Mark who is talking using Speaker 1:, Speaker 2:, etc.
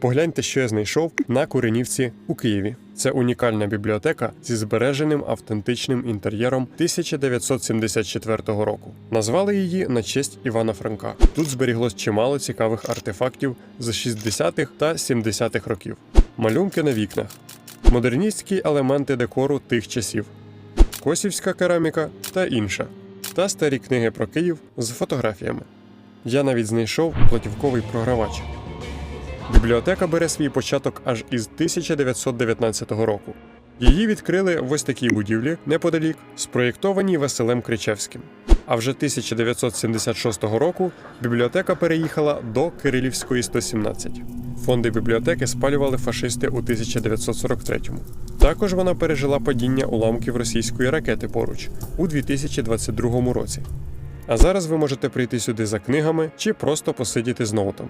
Speaker 1: Погляньте, що я знайшов на Куренівці у Києві. Це унікальна бібліотека зі збереженим автентичним інтер'єром 1974 року. Назвали її на честь Івана Франка. Тут зберіглось чимало цікавих артефактів з 60-х та 70-х років, малюнки на вікнах, модерністські елементи декору тих часів, косівська кераміка та інша, та старі книги про Київ з фотографіями. Я навіть знайшов платівковий програвач. Бібліотека бере свій початок аж із 1919 року. Її відкрили в ось такій будівлі неподалік, спроєктованій Василем Кричевським. А вже 1976 року бібліотека переїхала до Кирилівської 117. Фонди бібліотеки спалювали фашисти у 1943-му. Також вона пережила падіння уламків російської ракети поруч у 2022 році. А зараз ви можете прийти сюди за книгами чи просто посидіти з ноутом.